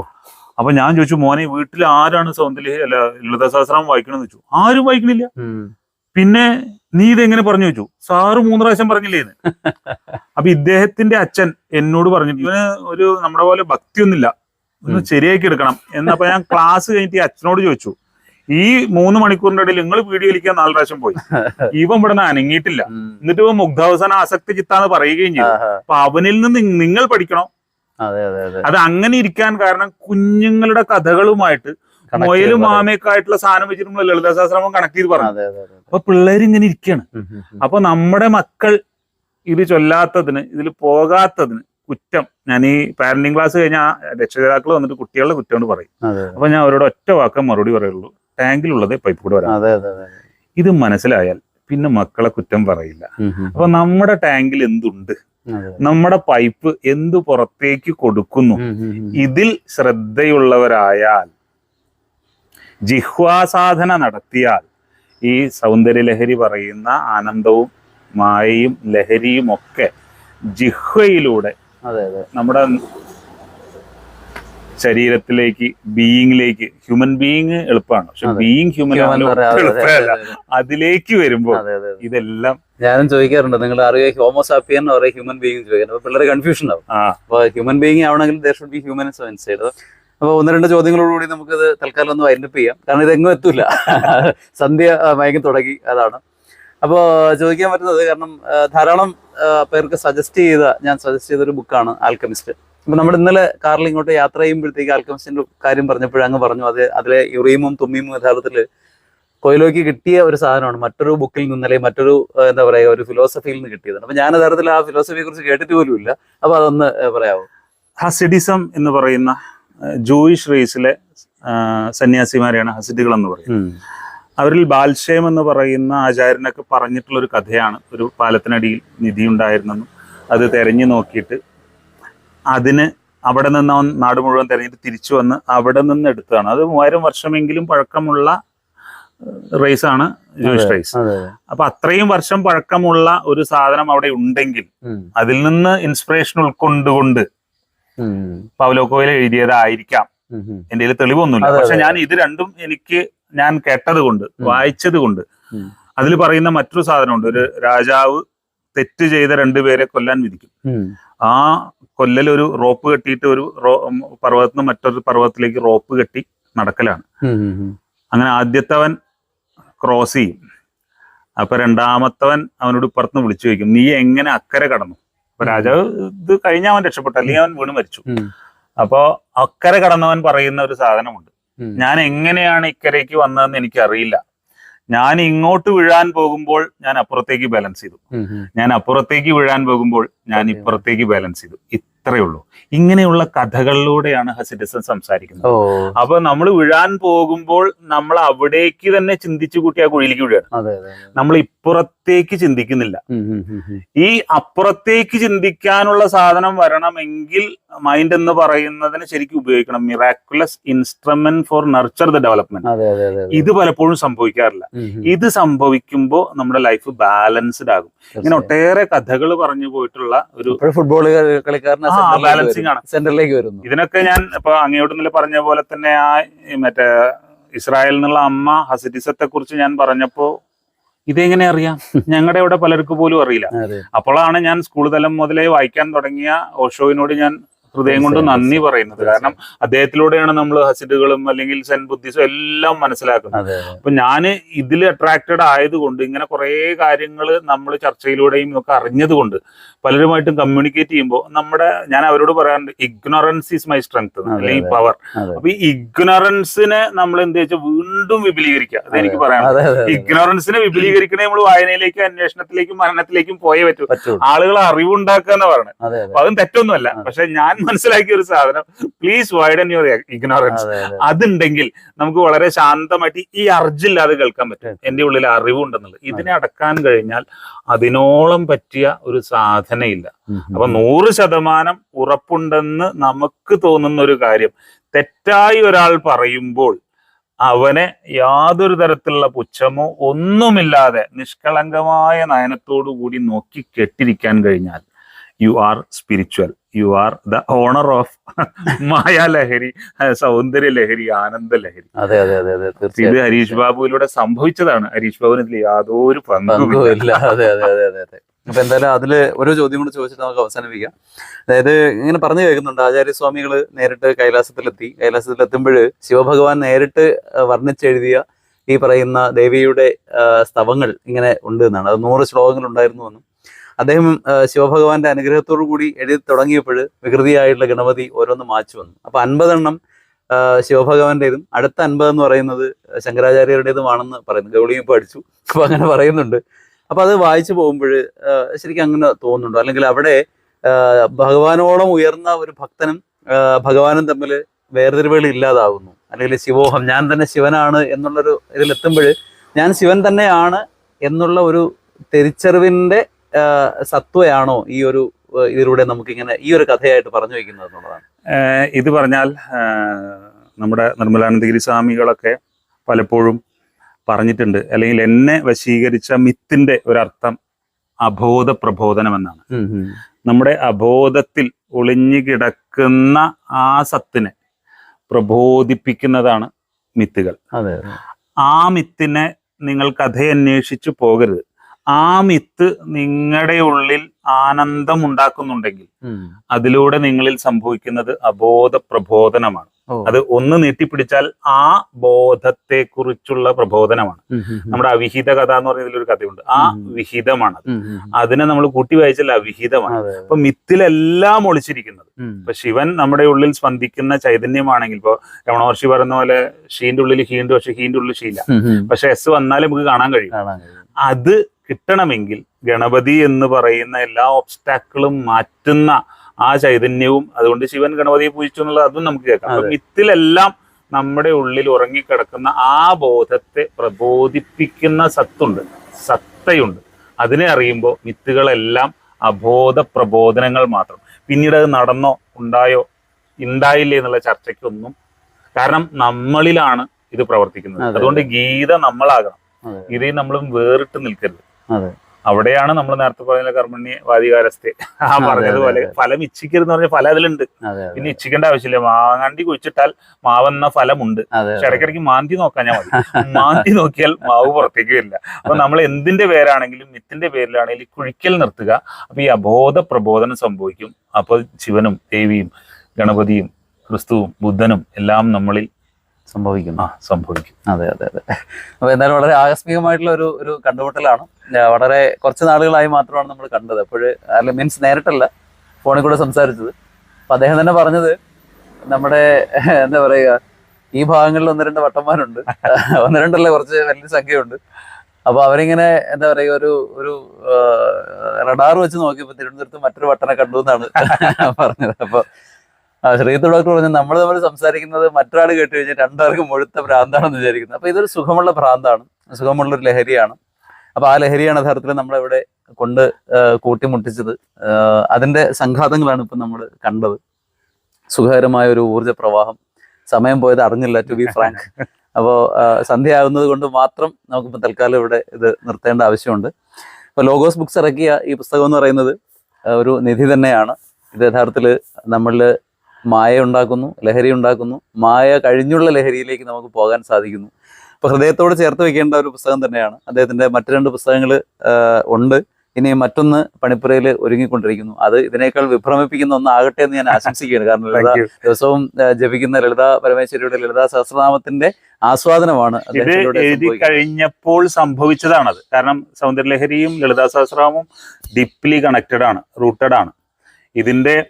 അപ്പൊ ഞാൻ ചോദിച്ചു മോനെ വീട്ടിൽ ആരാണ് സൗന്ദര്യ അല്ല ലളിത സഹസ്രാമം വായിക്കണമെന്ന് ചോദിച്ചു. ആരും വായിക്കണില്ല. പിന്നെ നീ ഇതെങ്ങനെ പറഞ്ഞു വെച്ചു സാറ് മൂന്ന് പ്രാവശ്യം പറഞ്ഞില്ലേ അപ്പൊ ഇദ്ദേഹത്തിന്റെ അച്ഛൻ എന്നോട് പറഞ്ഞു ഇവന് ഒരു നമ്മുടെ പോലെ ഭക്തിയൊന്നുമില്ല. ഒന്ന് ശരിയാക്കി എടുക്കണം. എന്നപ്പോ ഞാൻ ക്ലാസ് കഴിഞ്ഞിട്ട് ഈ അച്ഛനോട് ചോദിച്ചു ഈ മൂന്ന് മണിക്കൂറിന്റെ ഇടയിൽ നിങ്ങൾ വീഡിയോ കളിക്കാൻ നാല് പ്രാവശ്യം പോയി? ഇവൻ ഇവിടെ നിന്ന് അനങ്ങിയിട്ടില്ല. എന്നിട്ട് ഇവ മുഗ്ധാവസാന ആസക്തി ചിത്താന്ന് പറയുകയും ചെയ്തു. അപ്പൊ അവനിൽ നിന്ന് നിങ്ങൾ പഠിക്കണം? അതെ അങ്ങനെ ഇരിക്കാൻ കാരണം കുഞ്ഞുങ്ങളുടെ കഥകളുമായിട്ട് മൊയലും മാമയൊക്കെ ആയിട്ടുള്ള സാധനം വെച്ചിട്ട് നമ്മൾ കണക്ട് ചെയ്ത് പറഞ്ഞു അപ്പൊ പിള്ളേർ ഇങ്ങനെ ഇരിക്കുകയാണ്. അപ്പൊ നമ്മുടെ മക്കൾ ഇത് ചൊല്ലാത്തതിന് ഇതിൽ പോകാത്തതിന് കുറ്റം. ഞാൻ ഈ പാരന്റിങ് ക്ലാസ് കഴിഞ്ഞാൽ രക്ഷിതാക്കൾ വന്നിട്ട് കുട്ടികളുടെ കുറ്റം കൊണ്ട് പറയും. അപ്പൊ ഞാൻ അവരോട് ഒറ്റ വാക്കം മറുപടി പറയുള്ളൂ. ടാങ്കിലുള്ളത് പൈപ്പ് കൂടെ വരാം. ഇത് മനസ്സിലായാൽ പിന്നെ മക്കളെ കുറ്റം പറയില്ല. അപ്പൊ നമ്മുടെ ടാങ്കിൽ എന്തുണ്ട്? നമ്മുടെ പൈപ്പ് എന്ത് പുറത്തേക്ക് കൊടുക്കുന്നു. ഇതിൽ ശ്രദ്ധയുള്ളവരായാൽ ജിഹ്വാസാധന നടത്തിയാൽ ഈ സൗന്ദര്യലഹരി പറയുന്ന ആനന്ദവും മായയും ലഹരിയും ഒക്കെ ജിഹ്വയിലൂടെ അതെ അതെ. നമ്മുടെ ശരീരത്തിലേക്ക് ബീയിങ്ങിലേക്ക് ഹ്യൂമൻ ബീയിങ് എളുപ്പമാണ്. പക്ഷെ. ബീയിങ് ഹ്യൂമൻ എളുപ്പമല്ല. അതിലേക്ക് വരുമ്പോൾ. ഇതെല്ലാം ഞാനും ചോദിക്കാറുണ്ട് നിങ്ങൾ അറിയുക ഹോമോസാപ്പിയൻ എന്ന് പറയും ഹ്യൂമൻ ബീയിങ് ചോദിക്കുന്നത് അപ്പൊ പിള്ളേർ കൺഫ്യൂഷൻ ആവും. അപ്പൊ ഹ്യൂമൻ ബീയിങ് ആവണമെങ്കിൽ there should be human inside അപ്പൊ ഒന്ന് രണ്ട് ചോദ്യങ്ങളോടുകൂടി നമുക്ക് തൽക്കാലം ഒന്ന് വൈൻഡപ്പ് ചെയ്യാം. കാരണം ഇതെങ്ങും എത്തൂല. സന്ധ്യ മയങ്ങി തുടങ്ങി. അതാണ്. അപ്പോൾ ചോദിക്കാൻ പറ്റുന്നത് കാരണം ധാരാളം പേർക്ക് സജസ്റ്റ് ചെയ്ത ഞാൻ സജസ്റ്റ് ചെയ്ത ഒരു ബുക്കാണ് ആൽക്കമിസ്റ്റ് അപ്പൊ നമ്മൾ ഇന്നലെ കാറിൽ ഇങ്ങോട്ട് യാത്ര ചെയ്യുമ്പോഴത്തേക്ക് ആൽക്കമിസ്റ്റിന്റെ കാര്യം പറഞ്ഞപ്പോഴും അങ്ങ് പറഞ്ഞു. അത് അതിലെ യുറീമും തുമ്മീമും യഥാർത്ഥത്തിൽ കൊയിലോക്ക് കിട്ടിയ ഒരു സാധനമാണ്. മറ്റൊരു ബുക്കിൽ നിന്ന് അല്ലെങ്കിൽ മറ്റൊരു എന്താ പറയുക ഒരു ഫിലോസഫിയിൽ നിന്ന് കിട്ടിയതാണ് അപ്പൊ ഞാൻ യഥാർത്ഥത്തിൽ ആ ഫിലോസഫിയെ കുറിച്ച് കേട്ടിട്ട് പോലും ഇല്ല. അപ്പൊ അതൊന്ന് പറയാമോ ഹസിഡിസം എന്ന് പറയുന്ന ജൂയിഷ് റേസിലെ സന്യാസിമാരെയാണ് ഹസിഡുകൾ എന്ന് പറയുന്നത്. അവരിൽ ബാൽഷയം എന്ന് പറയുന്ന ആചാര്യനൊക്കെ പറഞ്ഞിട്ടുള്ള ഒരു കഥയാണ്. ഒരു പാലത്തിനടിയിൽ നിധി ഉണ്ടായിരുന്നെന്നും അത് തെരഞ്ഞു നോക്കിയിട്ട് അതിന് അവിടെ നിന്ന് അവൻ നാട് മുഴുവൻ തെരഞ്ഞിട്ട് തിരിച്ചു വന്ന് അവിടെ നിന്ന് എടുത്തതാണ്. അത് മൂവായിരം വർഷമെങ്കിലും പഴക്കമുള്ള റേസാണ് ജൂയിഷ് അതെ. റേസ് അപ്പൊ അത്രയും വർഷം പഴക്കമുള്ള ഒരു സാധനം അവിടെ ഉണ്ടെങ്കിൽ അതിൽ നിന്ന് ഇൻസ്പിറേഷൻ ഉൾക്കൊണ്ടുകൊണ്ട്. പൗലോക്കോയിൽ എഴുതിയതായിരിക്കാം. എന്റെ തെളിവൊന്നുമില്ല. പക്ഷെ ഞാൻ ഇത് രണ്ടും എനിക്ക് ഞാൻ കേട്ടത് കൊണ്ട്. വായിച്ചത് കൊണ്ട്. അതിൽ പറയുന്ന മറ്റൊരു സാധനമുണ്ട്. ഒരു രാജാവ് തെറ്റ് ചെയ്ത രണ്ടുപേരെ കൊല്ലാൻ വിധിക്കും. ആ കൊല്ലൽ ഒരു റോപ്പ് കെട്ടിയിട്ട് ഒരു നിന്ന് മറ്റൊരു പർവതത്തിലേക്ക് റോപ്പ് കെട്ടി നടക്കലാണ്. അങ്ങനെ ആദ്യത്തവൻ ക്രോസ് ചെയ്യും. അപ്പൊ രണ്ടാമത്തവൻ അവനോട് ഇപ്പുറത്തുനിന്ന് വിളിച്ചു ചോദിക്കും നീ എങ്ങനെ അക്കരെ കടന്നു? അപ്പൊ രാജാവ് ഇത് കഴിഞ്ഞ അവൻ രക്ഷപ്പെട്ടു. അല്ലെങ്കിൽ അവൻ വീണ് മരിച്ചു. അപ്പോ അക്കരെ കടന്നവൻ പറയുന്ന ഒരു സാധനമുണ്ട്. ഞാൻ എങ്ങനെയാണ് ഇക്കരയ്ക്ക് വന്നതെന്ന് എനിക്ക് അറിയില്ല ഞാൻ ഇങ്ങോട്ട് വീഴാൻ പോകുമ്പോൾ ഞാൻ അപ്പുറത്തേക്ക് ബാലൻസ് ചെയ്തു. ഞാൻ അപ്പുറത്തേക്ക് വീഴാൻ പോകുമ്പോൾ ഞാൻ. ഇപ്പുറത്തേക്ക് ബാലൻസ് ചെയ്തു ഇത്രയേ ഉള്ളൂ ഇങ്ങനെയുള്ള കഥകളിലൂടെയാണ് ഹസിഡിസം സംസാരിക്കുന്നത് അപ്പൊ നമ്മൾ വീഴാൻ പോകുമ്പോൾ നമ്മൾ അവിടേക്ക് തന്നെ ചിന്തിച്ചു കൂട്ടി ആ കുഴിയിലേക്ക് വീഴുകയാണ്. നമ്മൾ ഇപ്പുറത്തേക്ക് ചിന്തിക്കുന്നില്ല. ഈ അപ്പുറത്തേക്ക് ചിന്തിക്കാനുള്ള സാധനം വരണമെങ്കിൽ മൈൻഡ് എന്ന് പറയുന്നതിന് ശരിക്കും ഉപയോഗിക്കണം. Miraculous instrument for nurture the development. ഇത് പലപ്പോഴും സംഭവിക്കാറില്ല. ഇത് സംഭവിക്കുമ്പോൾ നമ്മുടെ ലൈഫ് ബാലൻസ്ഡ് ആകും. ഇങ്ങനെ. ഒട്ടേറെ കഥകൾ പറഞ്ഞു പോയിട്ടുള്ള ഒരു ഫുട്ബോൾ balancing ആണ്. സെന്ററിലേക്ക് വരുന്നു. ഇതിനൊക്കെ ഞാൻ ഇപ്പൊ അങ്ങോട്ട് ഇന്നലെ പറഞ്ഞ പോലെ തന്നെ ആ മറ്റേ ഇസ്രായേലിൽ നിന്നുള്ള അമ്മ ഹസിറ്റിസത്തെ കുറിച്ച് ഞാൻ പറഞ്ഞപ്പോ ഇതെങ്ങനെ അറിയാം? ഞങ്ങളുടെ ഇവിടെ പലർക്ക് പോലും അറിയില്ല. അപ്പോഴാണ് ഞാൻ സ്കൂൾ തലം മുതലേ വായിക്കാൻ തുടങ്ങിയ ഓഷോവിനോട് ഞാൻ ഹൃദയം കൊണ്ട് നന്ദി പറയുന്നത്. കാരണം അദ്ദേഹത്തിലൂടെയാണ് നമ്മൾ ഹസിഡുകളും അല്ലെങ്കിൽ സെൻ ബുദ്ധിസും എല്ലാം മനസ്സിലാക്കുന്നത്. അപ്പൊ ഞാൻ ഇതിൽ അട്രാക്റ്റഡ് ആയതുകൊണ്ട് ഇങ്ങനെ കുറെ കാര്യങ്ങൾ നമ്മൾ ചർച്ചയിലൂടെയും ഒക്കെ അറിഞ്ഞതുകൊണ്ട് പലരുമായിട്ടും കമ്മ്യൂണിക്കേറ്റ് ചെയ്യുമ്പോൾ നമ്മുടെ ഞാൻ അവരോട് പറയാറുണ്ട് ഇഗ്നോറൻസ് ഈസ് മൈ സ്ട്രെങ്ത് അല്ലെങ്കിൽ. പവർ അപ്പൊ ഈ ഇഗ്നോറൻസിനെ നമ്മൾ എന്ത് വെച്ചാൽ വീണ്ടും വിപുലീകരിക്കുക. അത് എനിക്ക് പറയാം. ഇഗ്നോറൻസിനെ വിപുലീകരിക്കണേ നമ്മൾ വായനയിലേക്കും അന്വേഷണത്തിലേക്കും മരണത്തിലേക്കും പോയേ പറ്റൂ. ആളുകൾ അറിവുണ്ടാക്കുക എന്ന് പറയുന്നത് അപ്പൊ അതും തെറ്റൊന്നുമല്ല. പക്ഷെ ഞാൻ മനസ്സിലാക്കിയ ഒരു സാധനം പ്ലീസ് വൈഡൻ യുവർ ഇഗ്നോറൻസ് അതെ അതെ. അതുണ്ടെങ്കിൽ നമുക്ക് വളരെ ശാന്തമായിട്ട് ഈ അർജില്ലാതെ കേൾക്കാൻ പറ്റും. എന്റെ ഉള്ളിൽ അറിവുണ്ടെന്നുള്ളത്. ഇതിനെ അടക്കാൻ കഴിഞ്ഞാൽ അതിനോളം പറ്റിയ ഒരു സാധനയില്ല. അപ്പൊ നൂറ് ശതമാനം ഉറപ്പുണ്ടെന്ന് നമുക്ക് തോന്നുന്ന ഒരു കാര്യം. തെറ്റായി ഒരാൾ പറയുമ്പോൾ അവനെ യാതൊരു തരത്തിലുള്ള പുച്ഛമോ ഒന്നുമില്ലാതെ നിഷ്കളങ്കമായ നയനത്തോടു കൂടി നോക്കി കെട്ടിരിക്കാൻ കഴിഞ്ഞാൽ you are spiritual you are the owner of മായാലഹരി സൗന്ദര്യ ലഹരി ആനന്ദ ലഹരി. അതെ അതെ അതെ അതെ ഇത് ഹരീഷ് ബാബുവിലൂടെ സംഭവിച്ചതാണ്. ഹരീഷ് ബാബുവിന് ഇതിൽ യാതൊരു പങ്കുമില്ല അതെ അതെ അതെ അതെ. അപ്പൊ എന്തായാലും അതിൽ ഓരോ ചോദ്യം കൂടെ ചോദിച്ചിട്ട് നമുക്ക് അവസാനിപ്പിക്കാം. അതായത് ഇങ്ങനെ പറഞ്ഞു കേൾക്കുന്നുണ്ട് ആചാര്യസ്വാമികൾ നേരിട്ട് കൈലാസത്തിലെത്തി. കൈലാസത്തിലെത്തുമ്പോൾ ശിവഭഗവാൻ നേരിട്ട് വർണിച്ചെഴുതിയ ഈ പറയുന്ന ദേവിയുടെ സ്തവങ്ങൾ ഇങ്ങനെ ഉണ്ട് എന്നാണ്. അത് നൂറ് ശ്ലോകങ്ങൾ ഉണ്ടായിരുന്നു എന്നും അദ്ദേഹം ശിവഭഗവാന്റെ അനുഗ്രഹത്തോടു കൂടി എഴുതി തുടങ്ങിയപ്പോൾ വികൃതിയായിട്ടുള്ള ഗണപതി ഓരോന്ന് മാച്ചു വന്നു അപ്പൊ അൻപതെണ്ണം ശിവഭഗവാന്റേതും അടുത്ത അൻപത് എന്ന് പറയുന്നത് ശങ്കരാചാര്യരുടേതുമാണെന്ന് പറയുന്നു. ഗൗളിയും പഠിച്ചു അപ്പൊ അങ്ങനെ പറയുന്നുണ്ട്. അപ്പൊ അത് വായിച്ചു പോകുമ്പോൾ ശരിക്കും അങ്ങനെ തോന്നുന്നുണ്ടോ. അല്ലെങ്കിൽ അവിടെ ഭഗവാനോളം ഉയർന്ന ഒരു ഭക്തനും ഭഗവാനും തമ്മിൽ വേർതിരിവുകൾ ഇല്ലാതാവുന്നു. അല്ലെങ്കിൽ ശിവോഹം ഞാൻ തന്നെ ശിവനാണ് എന്നുള്ളൊരു ഇതിലെത്തുമ്പോൾ ഞാൻ ശിവൻ തന്നെയാണ് എന്നുള്ള ഒരു തിരിച്ചറിവിന്റെ സത്വയാണോ ഈ ഒരു ഇതിലൂടെ നമുക്കിങ്ങനെ ഈ ഒരു കഥയായിട്ട് പറഞ്ഞു വയ്ക്കുന്നത് എന്നുള്ളതാണ്. ഇത് പറഞ്ഞാൽ നമ്മുടെ നിർമ്മലാനന്ദഗിരി സ്വാമികളൊക്കെ പലപ്പോഴും പറഞ്ഞിട്ടുണ്ട്. അല്ലെങ്കിൽ എന്നെ വശീകരിച്ച മിത്തിന്റെ ഒരർത്ഥം അബോധ പ്രബോധനം എന്നാണ്. നമ്മുടെ അബോധത്തിൽ ഒളിഞ്ഞു കിടക്കുന്ന ആ സത്തിനെ പ്രബോധിപ്പിക്കുന്നതാണ് മിത്തുകൾ. ആ മിത്തിനെ നിങ്ങൾ കഥയന്വേഷിച്ചു പോകരുത്. ആ മിത്ത് നിങ്ങളുടെ ഉള്ളിൽ ആനന്ദം ഉണ്ടാക്കുന്നുണ്ടെങ്കിൽ അതിലൂടെ നിങ്ങളിൽ സംഭവിക്കുന്നത് അബോധ പ്രബോധനമാണ്. അത് ഒന്ന് നീട്ടിപ്പിടിച്ചാൽ ആ ബോധത്തെ കുറിച്ചുള്ള പ്രബോധനമാണ് നമ്മുടെ അവിഹിത കഥ എന്ന് പറയുന്ന ഇതിലൊരു കഥയുണ്ട്. ആ വിഹിതമാണ് അത്. അതിനെ നമ്മൾ കൂട്ടി വായിച്ചാൽ അവിഹിതമാണ്. അപ്പൊ മിത്തിലെല്ലാം ഒളിച്ചിരിക്കുന്നത്. ഇപ്പൊ ശിവൻ നമ്മുടെ ഉള്ളിൽ സ്പന്ദിക്കുന്ന ചൈതന്യമാണെങ്കിൽ ഇപ്പൊ രമണവർഷി പറയുന്ന പോലെ ഷീന്റെ ഉള്ളിൽ ഹീണ്ട് പക്ഷെ ഹീന്റെ ഉള്ളിൽ ഷീല. പക്ഷെ എസ് വന്നാലേ നമുക്ക് കാണാൻ കഴിയും. അത് കിട്ടണമെങ്കിൽ ഗണപതി എന്ന് പറയുന്ന എല്ലാ ഓബ്സ്റ്റാക്കിളും മാറ്റുന്ന ആ ചൈതന്യവും അതുകൊണ്ട് ശിവൻ ഗണപതിയെ പൂജിച്ചു എന്നുള്ളത് അതും നമുക്ക് കേൾക്കാം. അപ്പൊ ഇത്തിലെല്ലാം മിത്തിലെല്ലാം നമ്മുടെ ഉള്ളിൽ ഉറങ്ങിക്കിടക്കുന്ന ആ ബോധത്തെ പ്രബോധിപ്പിക്കുന്ന സത്തുണ്ട് സത്തയുണ്ട്. അതിനെ അറിയുമ്പോൾ മിത്തുകളെല്ലാം അബോധ പ്രബോധനങ്ങൾ മാത്രം. പിന്നീട് അത് നടന്നോ ഉണ്ടായോ ഉണ്ടായില്ലേ എന്നുള്ള ചർച്ചയ്ക്കൊന്നും കാരണം നമ്മളിലാണ് ഇത് പ്രവർത്തിക്കുന്നത്. അതുകൊണ്ട് ഗീത നമ്മളാകണം. ഗീതയിൽ നമ്മളും വേറിട്ട് നിൽക്കരുത്. അവിടെയാണ് നമ്മൾ നേരത്തെ പറഞ്ഞ കർമ്മണ്യ വാദികാരസ്ഥ ആ പറഞ്ഞതുപോലെ ഫലം ഇച്ഛിക്കരുന്ന് പറഞ്ഞ ഫലം അതിലുണ്ട്. അതെ പിന്നെ ഇച്ഛിക്കേണ്ട ആവശ്യമില്ല. മാങ്ങാണ്ടി കുഴിച്ചിട്ടാൽ മാവെന്ന ഫലമുണ്ട്. പക്ഷെ ഇടയ്ക്കിടയ്ക്ക് മാന്തി നോക്കാൻ ഞാൻ മതി മാന്തി നോക്കിയാൽ മാവ് പുറത്തേക്ക് വരില്ല. അപ്പൊ നമ്മൾ എന്തിന്റെ പേരാണെങ്കിലും മിത്തിന്റെ പേരിലാണെങ്കിലും കുഴിക്കൽ നിർത്തുക. അപ്പൊ ഈ അബോധ പ്രബോധനം സംഭവിക്കും. അപ്പൊ ശിവനും ദേവിയും ഗണപതിയും ക്രിസ്തുവും ബുദ്ധനും എല്ലാം നമ്മളിൽ സംഭവിക്കുന്നു. ആ സംഭവിക്കും. അതെ അതെ അതെ. അപ്പൊ എന്തായാലും വളരെ ആകസ്മികമായിട്ടുള്ള ഒരു ഒരു കണ്ടുമുട്ടലാണ്. വളരെ കുറച്ച് നാളുകളായി മാത്രമാണ് നമ്മൾ കണ്ടത്. അപ്പോൾ അല്ല മീൻസ് നേരിട്ടല്ല ഫോണിൽ കൂടെ സംസാരിച്ചത്. അപ്പൊ അദ്ദേഹം തന്നെ പറഞ്ഞത് നമ്മുടെ എന്താ പറയുക ഈ ഭാഗങ്ങളിൽ ഒന്ന് രണ്ട് വട്ടന്മാരുണ്ട് ഒന്ന് രണ്ടല്ല കുറച്ച് വലിയ സംഖ്യയുണ്ട്. അപ്പൊ അവരിങ്ങനെ എന്താ പറയുക ഒരു ഒരു റഡാർ വെച്ച് നോക്കിയപ്പോ തിരുവനന്തപുരത്ത് മറ്റൊരു വട്ടനെ കണ്ടു എന്നാണ് പറഞ്ഞത്. അപ്പൊ ആ ശ്രീത്ത് ഡോക്ടർ പറഞ്ഞു നമ്മൾ തമ്മിൽ സംസാരിക്കുന്നത് മറ്റൊരാൾ കേട്ട് കഴിഞ്ഞാൽ രണ്ടുപേർക്കും മുഴുത്ത ഭ്രാന്താണെന്ന് വിചാരിക്കുന്നത് അപ്പൊ ഇതൊരു സുഖമുള്ള ഭ്രാന്താണ്. സുഖമുള്ള ഒരു ലഹരിയാണ്. അപ്പൊ ആ ലഹരിയാണ് യഥാർത്ഥത്തിൽ നമ്മളെവിടെ കൊണ്ട് കൂട്ടിമുട്ടിച്ചത്. അതിന്റെ സംഘാതങ്ങളാണ് ഇപ്പൊ നമ്മൾ കണ്ടത്. സുഖകരമായ ഒരു ഊർജ പ്രവാഹം. സമയം പോയത് അറിഞ്ഞില്ല ടു ബി ഫ്രാങ്ക് അപ്പോൾ സന്ധ്യ ആവുന്നത് കൊണ്ട് മാത്രം നമുക്കിപ്പോൾ തൽക്കാലം ഇവിടെ ഇത് നിർത്തേണ്ട ആവശ്യമുണ്ട്. അപ്പോൾ ലോഗോസ് ബുക്സ് ഇറക്കിയ ഈ പുസ്തകം എന്ന് പറയുന്നത് ഒരു നിധി തന്നെയാണ്. ഇത് യഥാർത്ഥത്തിൽ നമ്മളിൽ മായ ഉണ്ടാക്കുന്നു ലഹരി ഉണ്ടാക്കുന്നു. മായ കഴിഞ്ഞുള്ള ലഹരിയിലേക്ക് നമുക്ക് പോകാൻ സാധിക്കുന്നു. അപ്പോൾ ഹൃദയത്തോട് ചേർത്ത് വെക്കേണ്ട ഒരു പുസ്തകം തന്നെയാണ്. അദ്ദേഹത്തിന്റെ മറ്റു രണ്ട് പുസ്തകങ്ങൾ ഉണ്ട്. ഇനി മറ്റൊന്ന് പണിപ്പുരയിൽ ഒരുങ്ങിക്കൊണ്ടിരിക്കുന്നു. അത് ഇതിനേക്കാൾ വിഭ്രമിപ്പിക്കുന്ന ഒന്നാകട്ടെ എന്ന് ഞാൻ ആശംസിക്കുകയാണ്. കാരണം ലളിത ദിവസവും ജപിക്കുന്ന ലളിത പരമേശ്വരിയുടെ ലളിതാ സഹസ്രനാമത്തിന്റെ ആസ്വാദനമാണ് ഇത് എഴുതി കഴിഞ്ഞപ്പോൾ സംഭവിച്ചതാണത്. കാരണം സൗന്ദര്യലഹരിയും ലളിതാ സഹസ്രനാമവും ഡീപ്ലി കണക്റ്റഡ് ആണ് റൂട്ടഡ് ആണ് ഇതിന്റെ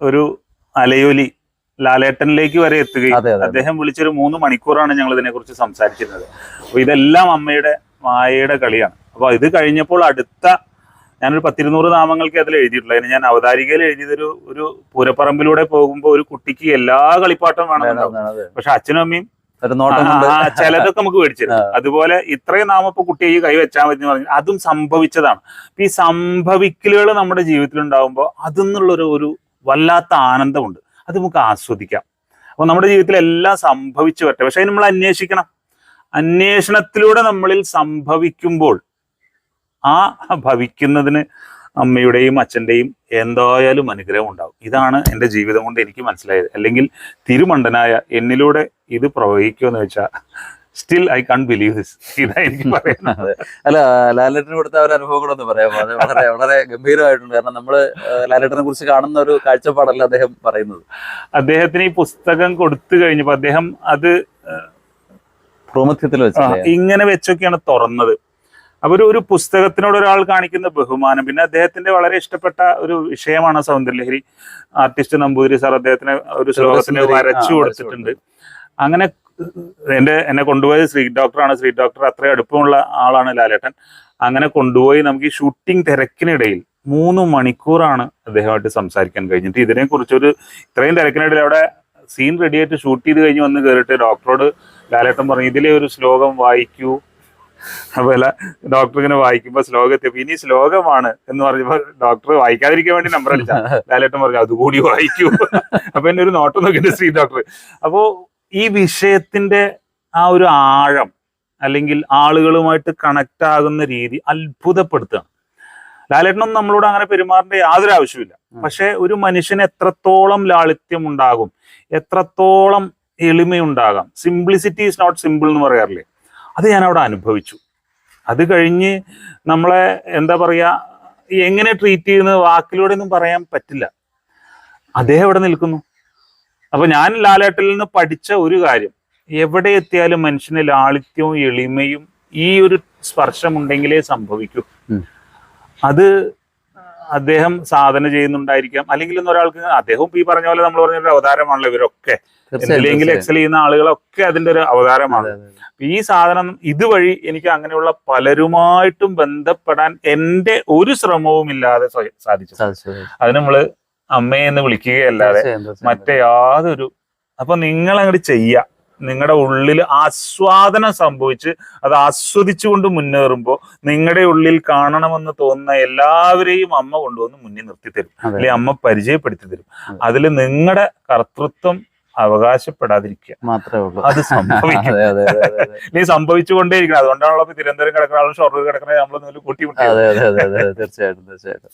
ഒരു അലയൊലി ലാലേട്ടനിലേക്ക് വരെ എത്തുകയും അദ്ദേഹം വിളിച്ചൊരു മൂന്ന് മണിക്കൂറാണ് ഞങ്ങൾ ഇതിനെക്കുറിച്ച് സംസാരിച്ചിരുന്നത് അപ്പൊ ഇതെല്ലാം അമ്മയുടെ മായയുടെ കളിയാണ്. അപ്പൊ ഇത് കഴിഞ്ഞപ്പോൾ അടുത്ത ഞാനൊരു പത്തിരുന്നൂറ് നാമങ്ങൾക്ക് അതിൽ എഴുതിയിട്ടുള്ളൂ അതിന് ഞാൻ അവതാരികയിൽ എഴുതിയതൊരു ഒരു പൂരപ്പറമ്പിലൂടെ പോകുമ്പോൾ ഒരു കുട്ടിക്ക് എല്ലാ കളിപ്പാട്ടം വേണമെന്നുണ്ടാവും. വേണം. പക്ഷെ അച്ഛനും അമ്മയും ചിലതൊക്കെ നമുക്ക് മേടിച്ചിരുന്നു അതുപോലെ ഇത്രയും നാം ഇപ്പൊ കുട്ടിയെ ഈ കൈ വെച്ചാൽ മതി എന്ന് പറഞ്ഞു അതും സംഭവിച്ചതാണ്. ഈ സംഭവിക്കലുകൾ നമ്മുടെ ജീവിതത്തിൽ ഉണ്ടാവുമ്പോൾ അതെന്നുള്ളൊരു ഒരു വല്ലാത്ത ആനന്ദമുണ്ട്. അത് നമുക്ക് ആസ്വദിക്കാം. അപ്പൊ നമ്മുടെ ജീവിതത്തിൽ എല്ലാം സംഭവിച്ചു വരട്ടെ. പക്ഷെ അതിന് നമ്മൾ അന്വേഷിക്കണം. അന്വേഷണത്തിലൂടെ നമ്മളിൽ സംഭവിക്കുമ്പോൾ ആ ഭവിക്കുന്നതിന് അമ്മയുടെയും അച്ഛന്റെയും എന്തായാലും അനുഗ്രഹം ഉണ്ടാവും. ഇതാണ് എന്റെ ജീവിതം കൊണ്ട് എനിക്ക് മനസ്സിലായത്. അല്ലെങ്കിൽ തിരുമണ്ടനായ എന്നിലൂടെ ഇത് പ്രവഹിക്കുമെന്ന് വെച്ചാൽ still I can believe this ഇതാ എനിക്ക് പറയുന്നത്. അല്ല ലാലേട്ടന് കൊടുത്ത ഒരു അനുഭവം കൂടെ ഒന്ന് പറയാമോ? അത് വളരെ വളരെ ഗംഭീരമായിട്ടുണ്ട്. കാരണം നമ്മൾ ആ, ലാലേട്ടനെ കുറിച്ച് കാണുന്ന ഒരു കാഴ്ചപ്പാടല്ല അദ്ദേഹം പറയുന്നത്. അദ്ദേഹത്തിന് ഈ പുസ്തകം കൊടുത്തു കഴിഞ്ഞപ്പോൾ അദ്ദേഹം അത് ഭ്രൂമധ്യത്തിൽ വെച്ച് ഇങ്ങനെ വെച്ചൊക്കെയാണ് തുറന്നത്. അപ്പൊ ഒരു ഒരു പുസ്തകത്തിനോട് ഒരാൾ കാണിക്കുന്ന ബഹുമാനം. പിന്നെ അദ്ദേഹത്തിന്റെ വളരെ ഇഷ്ടപ്പെട്ട ഒരു വിഷയമാണ് സൗന്ദര്യലഹരി. ആർട്ടിസ്റ്റ് നമ്പൂതിരി സാർ അദ്ദേഹത്തിന് ഒരു ശ്ലോകത്തിന് വരച്ചു കൊടുത്തിട്ടുണ്ട്. അങ്ങനെ എന്റെ എന്നെ കൊണ്ടുപോയത് ശ്രീ ഡോക്ടറാണ്. ശ്രീ ഡോക്ടർ അത്രയും അടുപ്പമുള്ള ആളാണ് ലാലേട്ടൻ. അങ്ങനെ കൊണ്ടുപോയി നമുക്ക് ഈ ഷൂട്ടിംഗ് തിരക്കിനിടയിൽ മൂന്ന് മണിക്കൂറാണ് അദ്ദേഹമായിട്ട് സംസാരിക്കാൻ കഴിഞ്ഞിട്ട് ഇതിനെ കുറിച്ചൊരു ഇത്രയും തിരക്കിനിടയിൽ അവിടെ സീൻ റെഡിയായിട്ട് ഷൂട്ട് ചെയ്ത് കഴിഞ്ഞ് വന്ന് കയറിയിട്ട് ഡോക്ടറോട് ലാലേട്ടൻ പറഞ്ഞു ഇതിലെ ഒരു ശ്ലോകം വായിക്കൂ. അതുപോലെ ഡോക്ടർ ഇങ്ങനെ വായിക്കുമ്പോൾ ശ്ലോകത്തെ ഇനി ശ്ലോകമാണ് എന്ന് പറഞ്ഞപ്പോ ഡോക്ടർ വായിക്കാതിരിക്കാൻ വേണ്ടി നമ്പർ അടിച്ച. ലാലേട്ടൻ പറഞ്ഞു അതുകൂടി വായിക്കൂ. അപ്പൊ എന്നെ ഒരു നോട്ടം നോക്കിയിട്ട് ശ്രീ ഡോക്ടർ. അപ്പോ ഈ വിഷയത്തിന്റെ ആ ഒരു ആഴം അല്ലെങ്കിൽ ആളുകളുമായിട്ട് കണക്ട് ആകുന്ന രീതി അത്ഭുതപ്പെടുത്തുകയാണ്. ലാലേട്ടനൊന്നും നമ്മളോട് അങ്ങനെ പെരുമാറേണ്ട യാതൊരു ആവശ്യമില്ല. പക്ഷെ ഒരു മനുഷ്യന് എത്രത്തോളം ലാളിത്യം ഉണ്ടാകും എത്രത്തോളം എളിമയുണ്ടാകാം സിംപ്ലിസിറ്റി ഈസ് നോട്ട് സിമ്പിൾ എന്ന് പറയാറില്ലേ? അത് ഞാൻ അവിടെ അനുഭവിച്ചു. അത് കഴിഞ്ഞ് നമ്മളെ എന്താ പറയാ എങ്ങനെ ട്രീറ്റ് ചെയ്യുന്നത് വാക്കിലൂടെ ഒന്നും പറയാൻ പറ്റില്ല. അദ്ദേഹം എവിടെ നിൽക്കുന്നു? അപ്പൊ ഞാൻ ലാലേട്ടിൽ നിന്ന് പഠിച്ച ഒരു കാര്യം. എവിടെ എത്തിയാലും മനുഷ്യന് ലാളിത്യവും എളിമയും ഈ ഒരു സ്പർശമുണ്ടെങ്കിലേ സംഭവിക്കൂ. അത് അദ്ദേഹം സാധന ചെയ്യുന്നുണ്ടായിരിക്കാം. അല്ലെങ്കിൽ ഒരാൾക്ക് അദ്ദേഹം ഈ പറഞ്ഞ പോലെ നമ്മൾ പറഞ്ഞ ഒരു അവതാരമാണല്ലോ ഇവരൊക്കെ. അല്ലെങ്കിൽ എക്സൽ ചെയ്യുന്ന ആളുകളൊക്കെ അതിന്റെ ഒരു അവതാരമാണ്. ഈ സാധനം ഇതുവഴി എനിക്ക് അങ്ങനെയുള്ള പലരുമായിട്ടും ബന്ധപ്പെടാൻ എന്റെ ഒരു ശ്രമവും ഇല്ലാതെ സാധിച്ചു. അത് നമ്മൾ അമ്മയെ എന്ന് വിളിക്കുകയല്ലാതെ. മറ്റേ യാതൊരു അപ്പൊ നിങ്ങൾ അങ്ങോട്ട് ചെയ്യുക നിങ്ങളുടെ ഉള്ളിൽ ആസ്വാദനം സംഭവിച്ച് അത് ആസ്വദിച്ചുകൊണ്ട് മുന്നേറുമ്പോൾ നിങ്ങളുടെ ഉള്ളിൽ കാണണമെന്ന് തോന്നുന്ന എല്ലാവരെയും അമ്മ കൊണ്ടുവന്ന് മുന്നിൽ നിർത്തി തരും അല്ലെങ്കിൽ അല്ലെ അമ്മ പരിചയപ്പെടുത്തി തരും അതെ. അതിൽ നിങ്ങളുടെ കർത്തൃത്വം അവകാശപ്പെടാതിരിക്കുക. മാത്രമേ ഉള്ളൂ. അത് സംഭവിക്കും. അതെ അതെ അതെ അതെ അതെ. നീ സംഭവിച്ചുകൊണ്ടേയിരിക്കണം. അതുകൊണ്ടാണല്ലോ തിരുവനന്തപുരം കിടക്കുന്ന ആളും ഷൊർണൂർ കിടക്കുന്ന നമ്മളൊന്നും കൂട്ടി അതെ അതെ അതെ അതെ തീർച്ചയായിട്ടും തീർച്ചയായിട്ടും.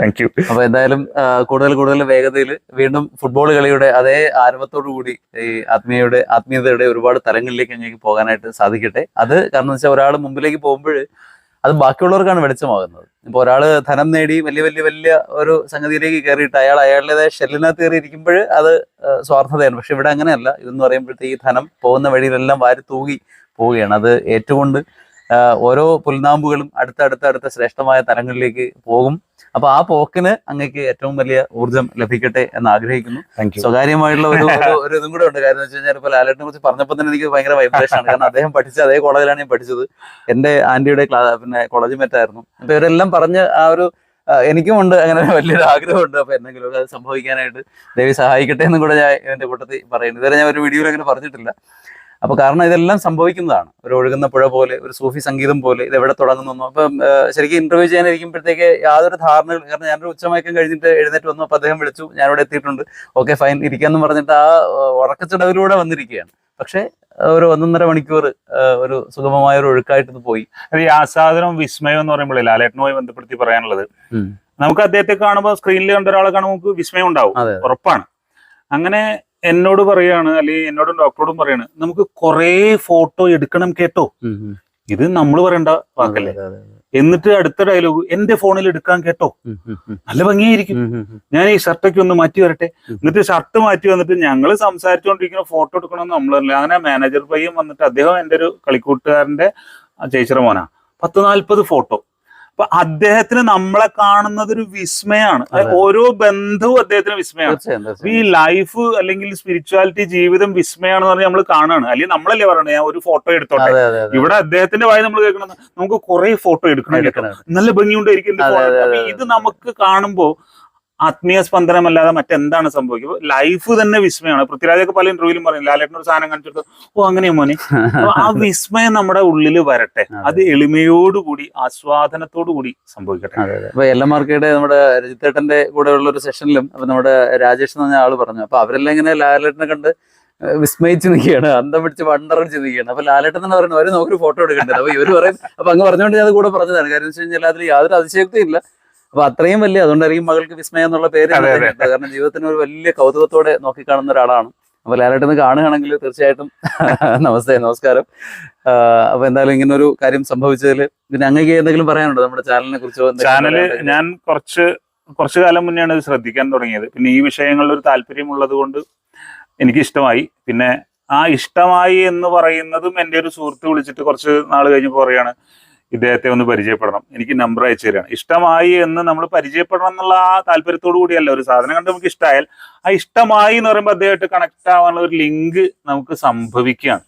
താങ്ക് യു അപ്പൊ എന്തായാലും കൂടുതൽ കൂടുതൽ വേഗതയിൽ വീണ്ടും ഫുട്ബോൾ കളിയുടെ അതേ ആരംഭത്തോടു കൂടി ഈ ആത്മീയയുടെ ആത്മീയതയുടെ ഒരുപാട് തലങ്ങളിലേക്ക് അങ്ങേക്ക് പോകാനായിട്ട് സാധിക്കട്ടെ. അത് കാരണം വെച്ചാൽ ഒരാൾ മുമ്പിലേക്ക് പോകുമ്പോൾ അത് ബാക്കിയുള്ളവർക്കാണ് വെളിച്ചമാകുന്നത്. ഇപ്പൊ ഒരാൾ ധനം നേടി വലിയ വലിയ വലിയ ഒരു സംഗതിയിലേക്ക് കയറിയിട്ട് അയാൾ അയാളുടേതായ ഷെല്ലിനകത്ത് കയറി ഇരിക്കുമ്പോൾ അത് സ്വാർത്ഥതയാണ്. പക്ഷെ ഇവിടെ അങ്ങനെയല്ല. ഇതെന്ന് പറയുമ്പോഴത്തേക്ക് ഈ ധനം പോകുന്ന വഴിയിലെല്ലാം വാരി തൂകി പോവുകയാണ്. അത് ഏറ്റുകൊണ്ട് കൊണ്ട് ഓരോ പുൽനാമ്പുകളും അടുത്ത അടുത്ത അടുത്ത ശ്രേഷ്ഠമായ തലങ്ങളിലേക്ക് പോകും. അപ്പൊ ആ പോക്കിന് അങ്ങക്ക് ഏറ്റവും വലിയ ഊർജം ലഭിക്കട്ടെ എന്ന് ആഗ്രഹിക്കുന്നു. സ്വകാര്യമായിട്ടുള്ള ഒരു ഒരു- ഇതും കൂടെ ഉണ്ട്. കാരണം വെച്ച് കഴിഞ്ഞാൽ ഇപ്പൊ ലാലേട്ടിനെ കുറിച്ച് പറഞ്ഞപ്പോൾ തന്നെ എനിക്ക് ഭയങ്കര വൈബ്രേഷൻ ആണ്. കാരണം അദ്ദേഹം പഠിച്ച അതേ കോളേജിലാണ് ഞാൻ പഠിച്ചത്. എന്റെ ആന്റിയുടെ പിന്നെ കോളേജ് മേറ്റായിരുന്നു അപ്പൊ ഇവരെല്ലാം പറഞ്ഞ് ആ ഒരു എനിക്കും ഉണ്ട്. അങ്ങനെ വലിയൊരു ആഗ്രഹമുണ്ട്. അപ്പൊ എന്തെങ്കിലും അത് സംഭവിക്കാനായിട്ട് ദേവി സഹായിക്കട്ടെ എന്നും കൂടെ ഞാൻ എന്റെ കൂട്ടത്തിൽ പറയുന്നു. ഇതുവരെ ഞാൻ ഒരു വീഡിയോയിൽ അങ്ങനെ പറഞ്ഞിട്ടില്ല. അപ്പൊ കാരണം ഇതെല്ലാം സംഭവിക്കുന്നതാണ്. ഒരു ഒഴുകുന്ന പുഴ പോലെ ഒരു സൂഫി സംഗീതം പോലെ ഇത് എവിടെ തുടങ്ങുന്നു അപ്പം ശരിക്കും ഇന്റർവ്യൂ ചെയ്യാനിരിക്കുമ്പോഴത്തേക്ക് യാതൊരു ധാരണകൾ കാരണം ഞാനൊരു ഉച്ചമയക്കം കഴിഞ്ഞിട്ട് എഴുന്നേറ്റ് വന്നു അപ്പൊ അദ്ദേഹം വിളിച്ചു ഞാനിവിടെ എത്തിയിട്ടുണ്ട്. ഓക്കെ ഫൈൻ ഇരിക്കാന്ന് പറഞ്ഞിട്ട് ആ ഉറക്കച്ചടവിലൂടെ വന്നിരിക്കുകയാണ്. പക്ഷേ ഒരു ഒന്നൊന്നര മണിക്കൂർ ഒരു സുഗമമായ ഒരു ഒഴുക്കായിട്ട് പോയി. അത് ഈ ആസാദനവും വിസ്മയം എന്ന് പറയുമ്പോൾ ലാലേട്ടനുമായി ബന്ധപ്പെടുത്തി പറയാനുള്ളത്? നമുക്ക് അദ്ദേഹത്തെ കാണുമ്പോൾ സ്ക്രീനിൽ കണ്ട ഒരാളെ കാണുമ്പോൾ നമുക്ക് വിസ്മയം ഉണ്ടാവും. ഉറപ്പാണ്. അങ്ങനെ എന്നോട് പറയാണ് അല്ലെങ്കിൽ എന്നോടും ഡോക്ടറോടും പറയാണ് നമുക്ക് കുറേ ഫോട്ടോ എടുക്കണം കേട്ടോ. ഇത് നമ്മൾ പറയണ്ട വാക്കല്ലേ. എന്നിട്ട് അടുത്ത ഡയലോഗ് എന്റെ ഫോണിൽ എടുക്കാൻ കേട്ടോ. നല്ല ഭംഗിയായിരിക്കും. ഞാൻ ഈ ഷർട്ടൊക്കെ ഒന്ന് മാറ്റി വരട്ടെ? എന്നിട്ട് ഷർട്ട് മാറ്റി വന്നിട്ട് ഞങ്ങൾ സംസാരിച്ചുകൊണ്ടിരിക്കുന്ന ഫോട്ടോ എടുക്കണമെന്ന് നമ്മളല്ല അങ്ങനെ മാനേജർ പയ്യൻ വന്നിട്ട് അദ്ദേഹം എന്റെ ഒരു കളിക്കൂട്ടുകാരന്റെ ചേച്ചിറ മോനാ. പത്ത് നാൽപ്പത് ഫോട്ടോ. അപ്പൊ അദ്ദേഹത്തിന് നമ്മളെ കാണുന്നത് ഒരു വിസ്മയാണ്. ഓരോ ബന്ധവും അദ്ദേഹത്തിന് വിസ്മയാണ്. ഈ ലൈഫ് അല്ലെങ്കിൽ സ്പിരിച്വാലിറ്റി ജീവിതം വിസ്മയാണെന്ന് പറഞ്ഞ് നമ്മൾ കാണാണ്. അല്ലെങ്കിൽ നമ്മളല്ലേ പറയണേ ഞാൻ ഒരു ഫോട്ടോ എടുത്തോട്ടെ. ഇവിടെ അദ്ദേഹത്തിന്റെ വായി നമ്മൾ കേൾക്കണം നമുക്ക് കുറെ ഫോട്ടോ എടുക്കണം നല്ല ഭംഗിയുണ്ടായിരിക്കും ഇത് നമുക്ക് കാണുമ്പോ ആത്മീയ സ്പന്ദനമല്ലാതെ മറ്റെന്താണ് സംഭവിക്കുക? ലൈഫ് തന്നെ വിസ്മയമാണ്. പൃഥ്വിരാജൊക്കെ പല ഇന്റർവ്യൂലും പറയും ലാലേട്ടൻ ഒരു സാധനം കാണിച്ചെടുത്ത് ഓ അങ്ങനെയാ മോനെ. ആ വിസ്മയം നമ്മുടെ ഉള്ളിൽ വരട്ടെ. അത്. എളിമയോടുകൂടി ആസ്വാദനത്തോടുകൂടി സംഭവിക്കട്ടെ. മാർക്കയുടെ അപ്പൊ എൽ എം ആർക്കയുടെ നമ്മുടെ രജിത്തേട്ടന്റെ കൂടെ ഉള്ള ഒരു സെഷനിലും അപ്പൊ നമ്മുടെ രാജേഷ് എന്ന് പറഞ്ഞ ആൾ പറഞ്ഞു. അപ്പൊ അവരെല്ലാം ഇങ്ങനെ ലാലേട്ടനെ കണ്ട് വിസ്മയിച്ചു നിൽക്കുകയാണ്. അന്തം പിടിച്ച് വണ്ടറടിച്ച് നിൽക്കുകയാണ്. അപ്പൊ ലാലേട്ടൻ തന്നെ പറയുന്നത് അവർ നോക്കി ഫോട്ടോ എടുക്കേണ്ടത് അപ്പൊ ഇവർ പറയും അപ്പൊ അങ്ങ് പറഞ്ഞുകൊണ്ട് ഞാൻ അത് കൂടെ പറഞ്ഞതാണ്. കാര്യം വെച്ച് കഴിഞ്ഞാൽ അതിൽ യാതൊരു അതിശയക്തിയും ഇല്ല. അപ്പൊ അത്രയും വലിയ അതുകൊണ്ടായിരിക്കും മകൾക്ക് വിസ്മയം എന്നുള്ള പേര്. കാരണം ജീവിതത്തിന് ഒരു വലിയ കൗതുകത്തോടെ നോക്കിക്കാണുന്ന ഒരാളാണ്. അപ്പൊ ലാലേട്ടൻ കാണുകയാണെങ്കിൽ തീർച്ചയായിട്ടും നമസ്തേ നമസ്കാരം. അപ്പൊ എന്തായാലും ഇങ്ങനെ ഒരു കാര്യം സംഭവിച്ചതിൽ പിന്നെ അങ്ങേക്ക് എന്തെങ്കിലും പറയാനുണ്ടോ? നമ്മുടെ ചാനലിനെ കുറിച്ചോ ചാനൽ ഞാൻ കുറച്ച് കുറച്ചു കാലം മുന്നെയാണ് ഇത് ശ്രദ്ധിക്കാൻ തുടങ്ങിയത്. പിന്നെ ഈ വിഷയങ്ങളിൽ ഒരു താല്പര്യമുള്ളത് കൊണ്ട് എനിക്ക് ഇഷ്ടമായി പിന്നെ ആ ഇഷ്ടമായി എന്ന് പറയുന്നതും എന്റെ ഒരു സുഹൃത്ത് വിളിച്ചിട്ട് കുറച്ച് നാൾ കഴിഞ്ഞപ്പോൾ പറയാണ് ഇദ്ദേഹത്തെ ഒന്ന് പരിചയപ്പെടണം. എനിക്ക് നമ്പർ അയച്ചു തരാണ്. ഇഷ്ടമായി എന്ന് നമ്മൾ പരിചയപ്പെടണം എന്നുള്ള ആ താല്പര്യത്തോടു കൂടിയല്ല. ഒരു സാധനം കണ്ട് നമുക്ക് ഇഷ്ടമായാൽ ആ ഇഷ്ടമായി എന്ന് പറയുമ്പോൾ അദ്ദേഹമായിട്ട് കണക്ട് ആവാനുള്ള ഒരു ലിങ്ക് നമുക്ക് സംഭവിക്കുകയാണ്.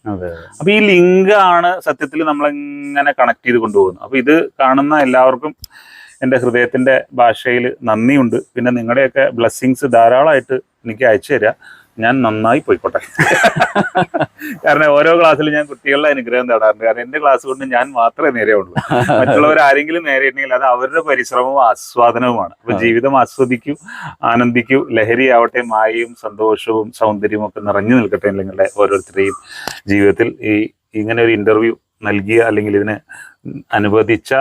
അപ്പൊ ഈ ലിങ്ക് ആണ് സത്യത്തിൽ നമ്മളെങ്ങനെ കണക്ട് ചെയ്ത് കൊണ്ടുപോകുന്നത്. അപ്പൊ ഇത് കാണുന്ന എല്ലാവർക്കും എന്റെ ഹൃദയത്തിന്റെ ഭാഷയിൽ നന്ദിയുണ്ട്. പിന്നെ നിങ്ങളുടെയൊക്കെ ബ്ലെസ്സിങ്സ് ധാരാളമായിട്ട് എനിക്ക് അയച്ചു തരാം. ഞാൻ നന്നായി പോയിക്കോട്ടെ. കാരണം ഓരോ ക്ലാസ്സിലും ഞാൻ കുട്ടികളുടെ അനുഗ്രഹം തേടാറുണ്ട്. കാരണം എന്റെ ക്ലാസ് കൊണ്ട് ഞാൻ മാത്രമേ നേരെയുള്ളൂ മറ്റുള്ളവർ ആരെങ്കിലും നേരെയുണ്ടെങ്കിൽ അത് അവരുടെ പരിശ്രമവും ആസ്വാദനവുമാണ്. അപ്പൊ ജീവിതം ആസ്വദിക്കൂ ആനന്ദിക്കൂ ലഹരിയാവട്ടെ മായയും സന്തോഷവും സൗന്ദര്യവും ഒക്കെ നിറഞ്ഞു നിൽക്കട്ടെ നിങ്ങളുടെ ഓരോരുത്തരുടെയും ജീവിതത്തിൽ. ഈ ഇങ്ങനെ ഒരു ഇന്റർവ്യൂ നൽകിയ അല്ലെങ്കിൽ ഇതിന് അനുവദിച്ച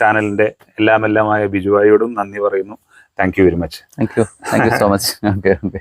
ചാനലിന്റെ എല്ലാം എല്ലാമായ ബിജുവായോടും നന്ദി പറയുന്നു. Thank you very much thank you thank you so much okay okay